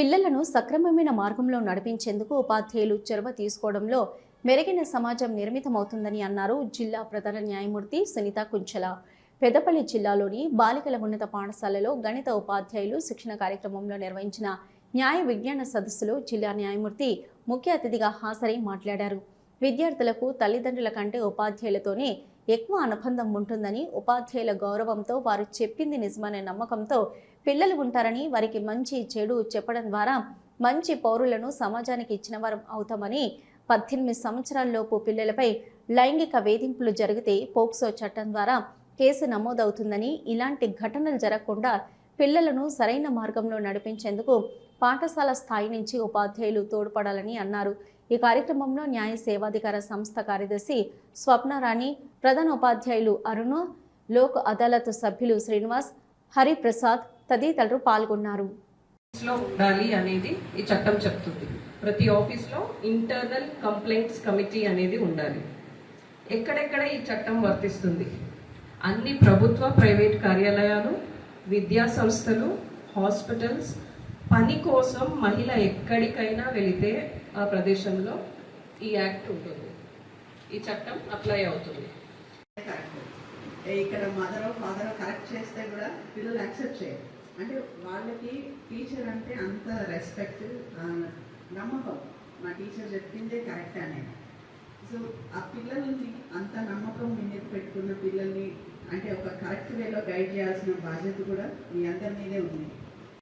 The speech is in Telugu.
పిల్లలను సక్రమమైన మార్గంలో నడిపించేందుకు ఉపాధ్యాయులు చొరవ తీసుకోవడంలో మెరుగైన సమాజం నిర్మితమవుతుందని అన్నారు జిల్లా ప్రధాన న్యాయమూర్తి సునీత కుంచెల. పెద్దపల్లి జిల్లాలోని బాలికల ఉన్నత పాఠశాలలో గణిత ఉపాధ్యాయులు శిక్షణ కార్యక్రమంలో నిర్వహించిన న్యాయ విజ్ఞాన సదస్సులో జిల్లా న్యాయమూర్తి ముఖ్య అతిథిగా హాజరై మాట్లాడారు. విద్యార్థులకు తల్లిదండ్రుల కంటే ఉపాధ్యాయులతోనే ఎక్కువ అనుబంధం ఉంటుందని ఉపాధ్యాయుల గౌరవంతో వారు చెప్పింది నిజమనే నమ్మకంతో పిల్లలు ఉంటారని వారికి మంచి చెడు చెప్పడం ద్వారా మంచి పౌరులను సమాజానికి ఇచ్చిన వారం అవుతామని పద్దెనిమిది సంవత్సరాలలోపు పిల్లలపై లైంగిక వేధింపులు జరిగితే పోక్సో చట్టం ద్వారా కేసు నమోదవుతుందని ఇలాంటి ఘటనలు జరగకుండా పిల్లలను సరైన మార్గంలో నడిపించేందుకు పాఠశాల స్థాయి నుంచి ఉపాధ్యాయులు తోడ్పడాలని అన్నారు. ఈ కార్యక్రమంలో న్యాయ సేవాధికార సంస్థ కార్యదర్శి స్వప్నరాణి ప్రధాన ఉపాధ్యాయులు అరుణ లోక్ అదాలత్ సభ్యులు శ్రీనివాస్ హరిప్రసాద్ తదితరులు పాల్గొన్నారు. ఉండాలి అనేది ఈ చట్టం చెప్తుంది. ప్రతి ఆఫీస్లో ఇంటర్నల్ కంప్లైంట్స్ కమిటీ అనేది ఉండాలి. ఎక్కడెక్కడ ఈ చట్టం వర్తిస్తుంది? అన్ని ప్రభుత్వ ప్రైవేట్ కార్యాలయాలు విద్యా సంస్థలు హాస్పిటల్స్ పని కోసం మహిళ ఎక్కడికైనా వెళితే ఆ ప్రదేశంలో ఈ యాక్ట్ ఉంటుంది. ఈ చట్టం అప్లై అవుతుంది. ఇక్కడ మదర్ ఫాదర్ కరెక్ట్ చేస్తే కూడా పిల్లలు యాక్సెప్ట్ చేయరు. అంటే వాళ్ళకి టీచర్ అంటే అంత రెస్పెక్ట్ నమ్మకం. మా టీచర్ చెప్పిందే కరెక్ట్ అనేది సో ఆ పిల్లల్ని అంత నమ్మకం మీ మీద పెట్టుకున్న పిల్లల్ని అంటే ఒక కరెక్ట్ వేలో గైడ్ చేయాల్సిన బాధ్యత కూడా మీ అందరి మీదే ఉంది.